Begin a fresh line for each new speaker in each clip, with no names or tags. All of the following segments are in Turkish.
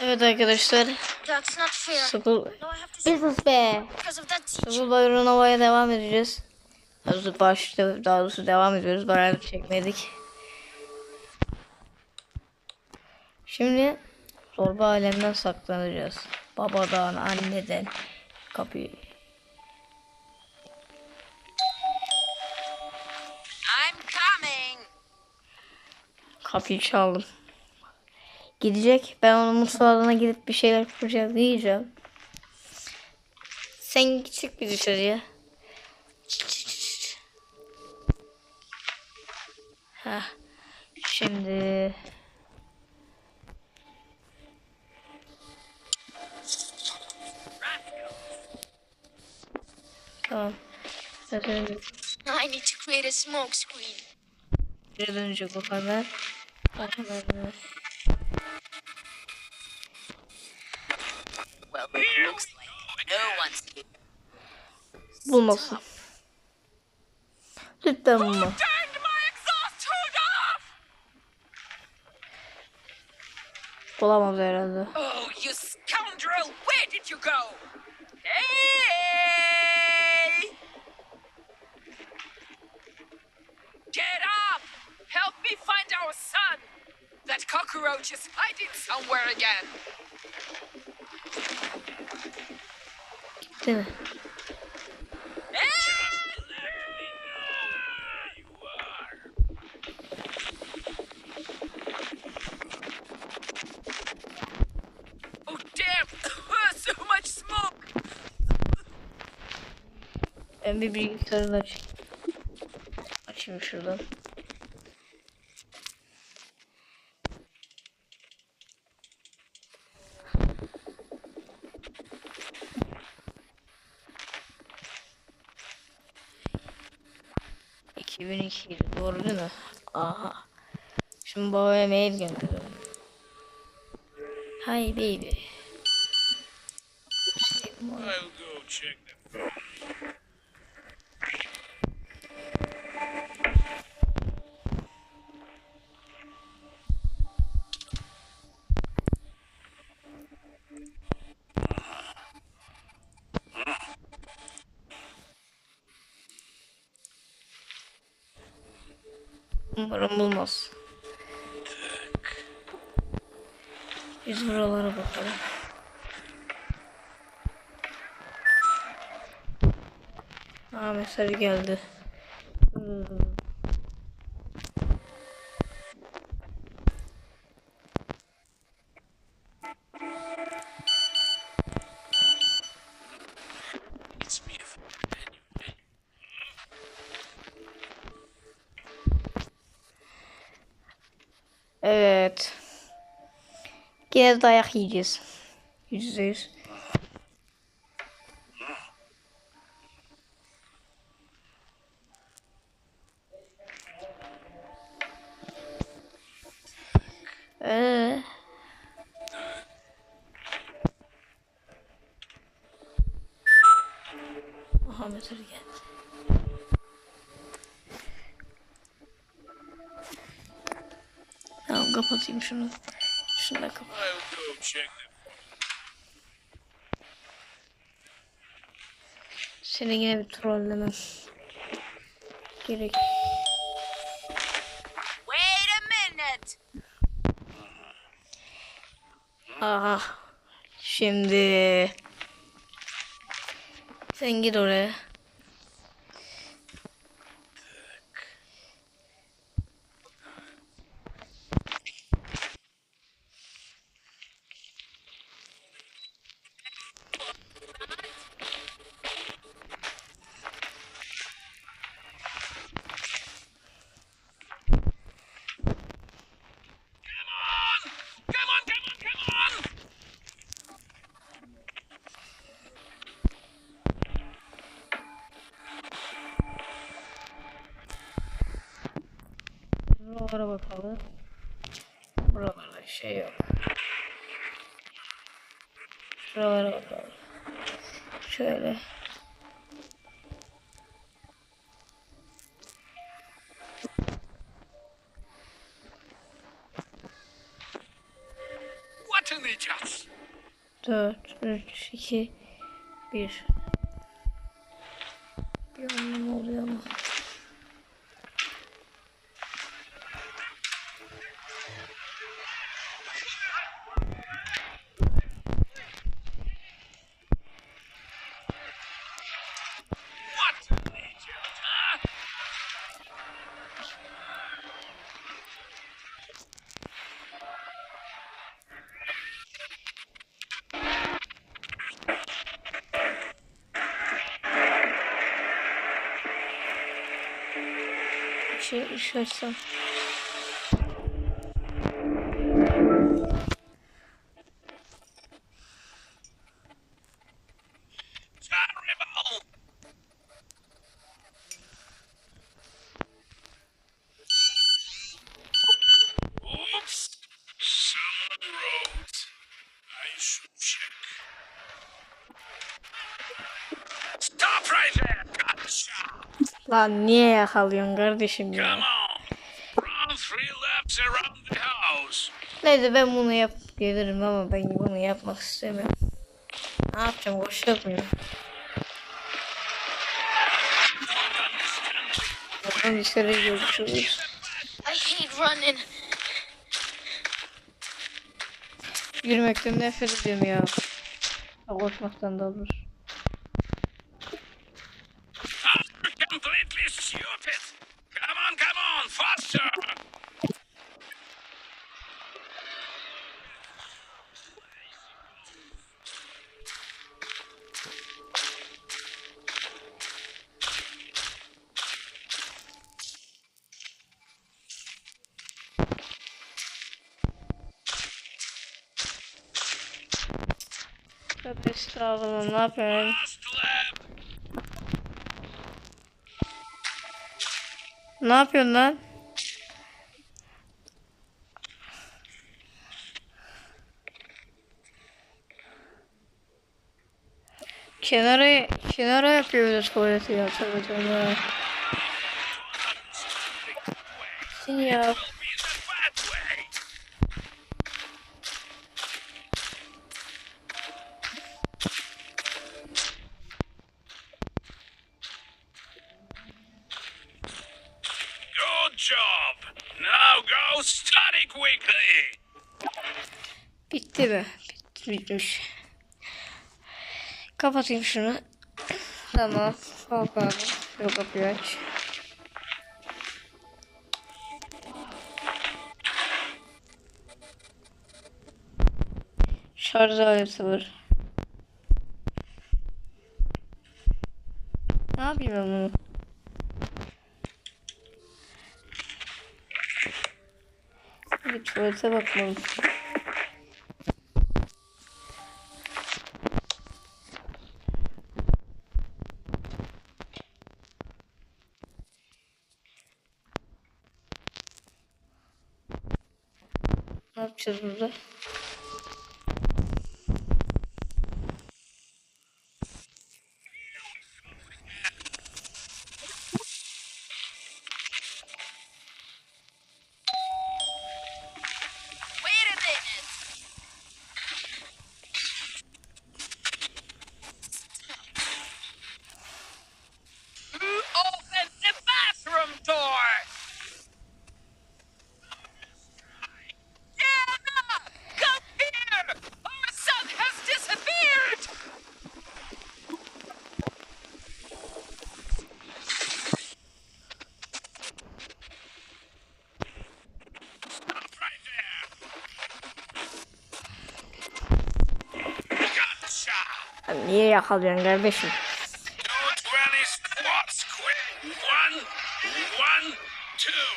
Evet arkadaşlar. School Business be. School Bayranova'ya devam edeceğiz. Daha doğrusu başta daha doğrusu devam ediyoruz. Beraber çekmedik. Şimdi zorba alemden saklanacağız. Babadan, anneden, kapıyı.
I'm coming.
Kapıyı çaldım. Gidecek. Ben onun mutfağına gidip bir şeyler yapacağım diyeceğim. Sen çık bir dışarıya. Heh. Şimdi Tamam. Zaten
I need to create a smoke screen.
geri dönecek o kadar. O kadar.
Well, it looks like no one's.
Bulmasın. Lütfen bulma. Bulamaz herhalde.
Oh, you scoundrel! Where did you go? Hey! Get up! Help me find our son! That cockroach is hiding somewhere again. Smoke!
Ben bir bilgisayarını açayım. Açayım şuradan. ...2002 doğru değil mi? Aha. Şimdi babaya mail gönderiyorum. Hi baby.
I'll go check
Umarım bulmaz. Biz buralara bakalım. Aa mesaj geldi. Hmm. Evet. De dayak yiyeceğiz. Yüzde yüz. Tamam kapatayım şunu. Şunu da kapat. Seni yine bir trollemem. Gerek.
Wait a minute!
Aha. Şimdi. Sen git oraya.
Come on, come on, come on!
Buralara bakalım. Buralarda şey yok. Şuralara bakalım. Şöyle.
What in the just
4, 3, 2, 1. Bir Bir şey işarsam. Lan niye yakalıyorsun kardeşim ya? Neyse ben bunu yap gelirim ama ben bunu yapmak istemiyorum. Ne yapacağım koşacak mıyım? Buradan dışarı görüşürüz.
I hate running.
Yürümekten nefret ediyorum ya. Ya Koşmaktan da olur.
You're completely stupid! Come on, come on, faster!
Çok estağfurullah ne yapıyorum? Ne yapıyorsun lan? Kenara kenara yapıyoruz tuvaleti ya tabii tabii. Sin ya.
Be the bad way! Good job! Now go study quickly!
Bitti mi? Bitmiş. Kapatayım şunu. Tamam. Kalk abi. Yok kapıyı aç. Şarj aleti var. Ne yapayım ben bunu? Bir tuvalete bakmalıyım. Ne yapacağız burada? Yakalıyorsun kardeşim?
Do 20 squats quick. One, one, two,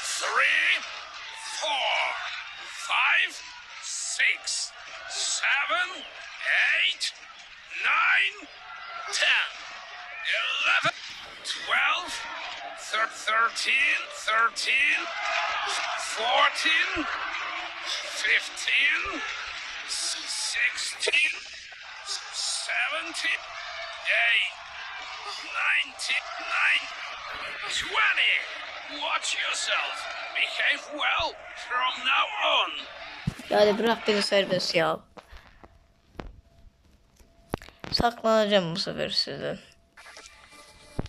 three, four, five, six, seven, eight, nine, ten, eleven, twelve, thir- thirteen, thirteen, fourteen, fifteen, sixteen, seventeen, eight. 99, 20. Watch yourself. Behave well from now on.
Ya hadi bırak beni serbest ya. Saklanacağım bu sefer sizden.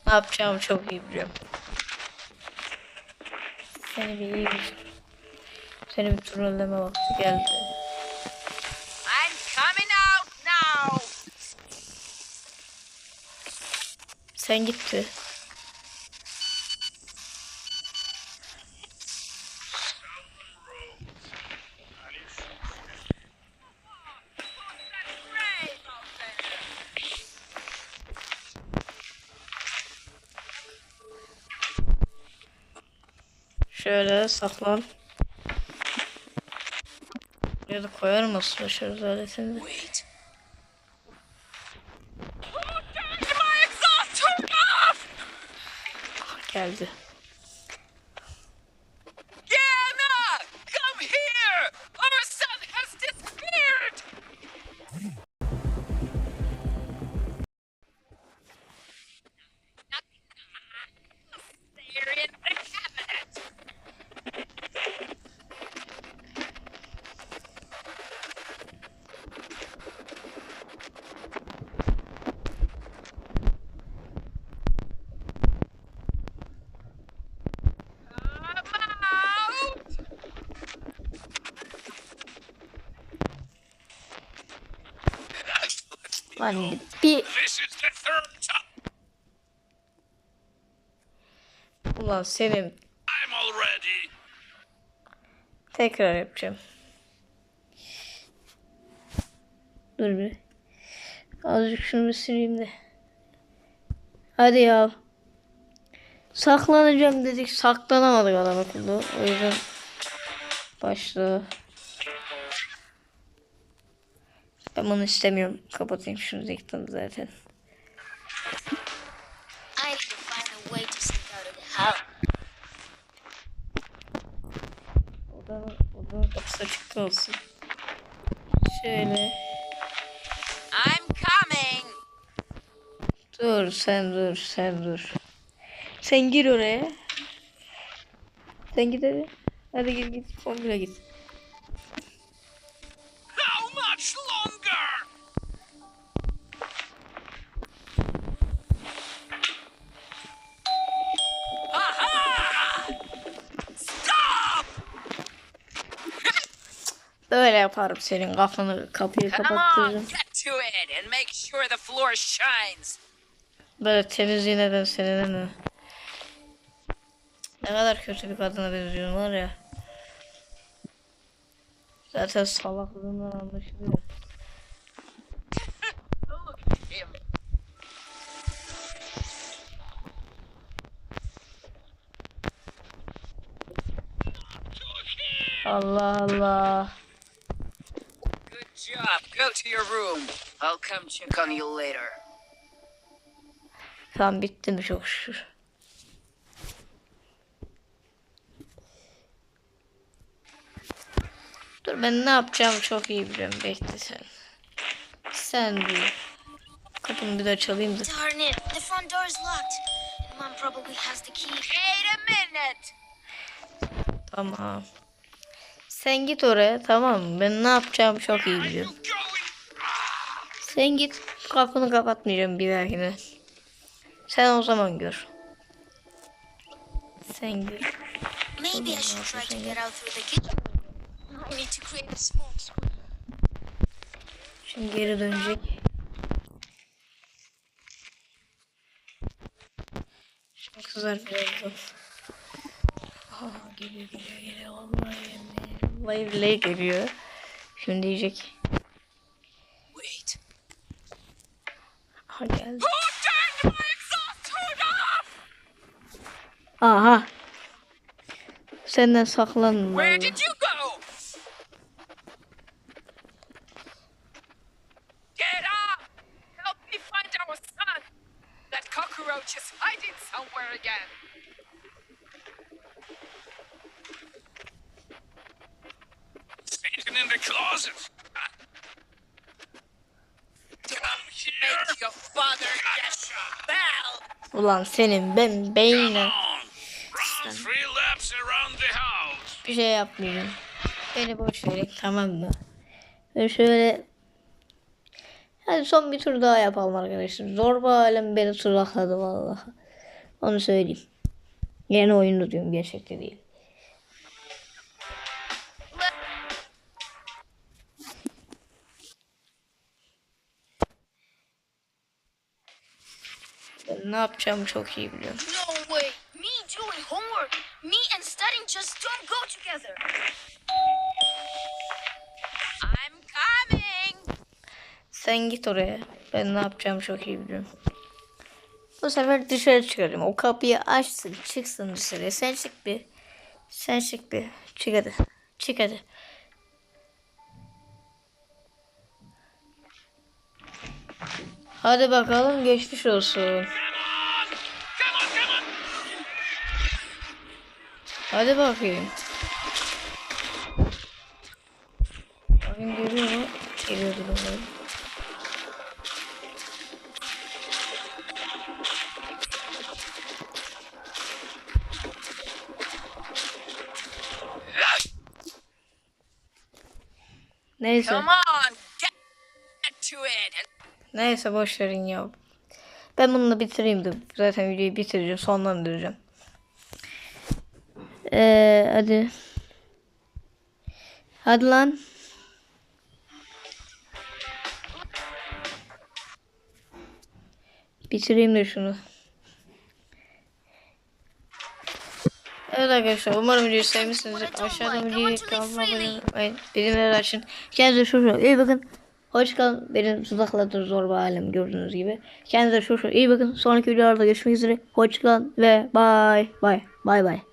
Ne yapacağımı çok iyi biliyorum. Seni bir iyi bir... Seni bir trolleme vakti geldi. Sen gitti. Şöyle saklan. Ya da koyarım aslında şarj aletini. Lan bir ulan senin tekrar yapacağım. Dur bir. Azıcık şunu bir sileyim de. Hadi ya. Saklanacağım dedik. Saklanamadık adam akıllı. O yüzden başla. Bunu istemiyorum. Kapatayım şunu diktim zaten. Odanın, odanın kapısı açık olsun. Şöyle.
I'm coming.
Dur sen dur sen dur. Sen gir oraya. Sen git hadi. Hadi git git. Formula git. Böyle yaparım senin kafanı kapıyı kapattırırım. Böyle temizliğine de senin mi? Ne kadar kötü bir kadına benziyorsun var ya. Zaten salaklığından anlaşılıyor. Allah Allah.
Job. Go to your room. I'll come check on you later.
Tamam bitti mi çok şükür. Dur ben ne yapacağımı çok iyi biliyorum. Bekle sen. Sen dur. Kapımı bir daha çalayım da.
Darn it, the front door is locked. Mom probably has the key.
Wait a minute.
Tamam. Sen git oraya tamam mı? Ben ne yapacağımı çok iyi biliyorum. Sen git kapını kapatmayacağım bir dahakine. Sen o zaman gör. Sen gör.
Maybe I should try to get out through the kitchen. I need to create a smoke screen.
Şimdi geri dönecek. Şimdi kızar birazdan. Aa, geliyor geliyor geliyor. Vallahi billahi geliyor. Şimdi diyecek.
Wait.
Aha geldi. Aha. Senden.
Where did you go? Get up! Help me find our son. That cockroach is hiding somewhere again.
Satan in the closet. Come here.
Make your father get bell.
Ulan senin ben beynine bir şey yapmayacağım. Beni boş verin tamam mı? Ben şöyle Hadi son bir tur daha yapalım arkadaşlar. Zorba alem beni tırlakladı vallahi. Onu söyleyeyim. Yeni oyunu diyorum gerçekte değil. Ben ne yapacağımı çok iyi biliyorum.
No way. Me doing homework. Me and studying just don't go together.
I'm coming.
Sen git oraya. Ben ne yapacağımı çok iyi biliyorum. Bu sefer dışarı çıkarım. O kapıyı açsın, çıksın dışarıya. Sen çık bir. Sen çık bir. Çık hadi. Çık hadi. Hadi bakalım geçmiş olsun. Hadi bakayım. Bakayım geliyor mu? Geliyordur umarım. Neyse.
Come.
Neyse boş verin ya. Ben bununla bitireyim de zaten videoyu bitireceğim sonlandıracağım. Ee, hadi. Hadi lan. Bitireyim de şunu. Evet arkadaşlar umarım videoyu sevmişsinizdir. Aşağıdan videoyu kanalıma abone olmayı, bildirimleri açın. Kendinize şu şu iyi bakın. Hoşçakalın. Benim tuzakladığım zorba alem gördüğünüz gibi. Kendinize şu şu iyi bakın. Sonraki videolarda görüşmek üzere. Hoşçakalın ve bye bye. Bye bye.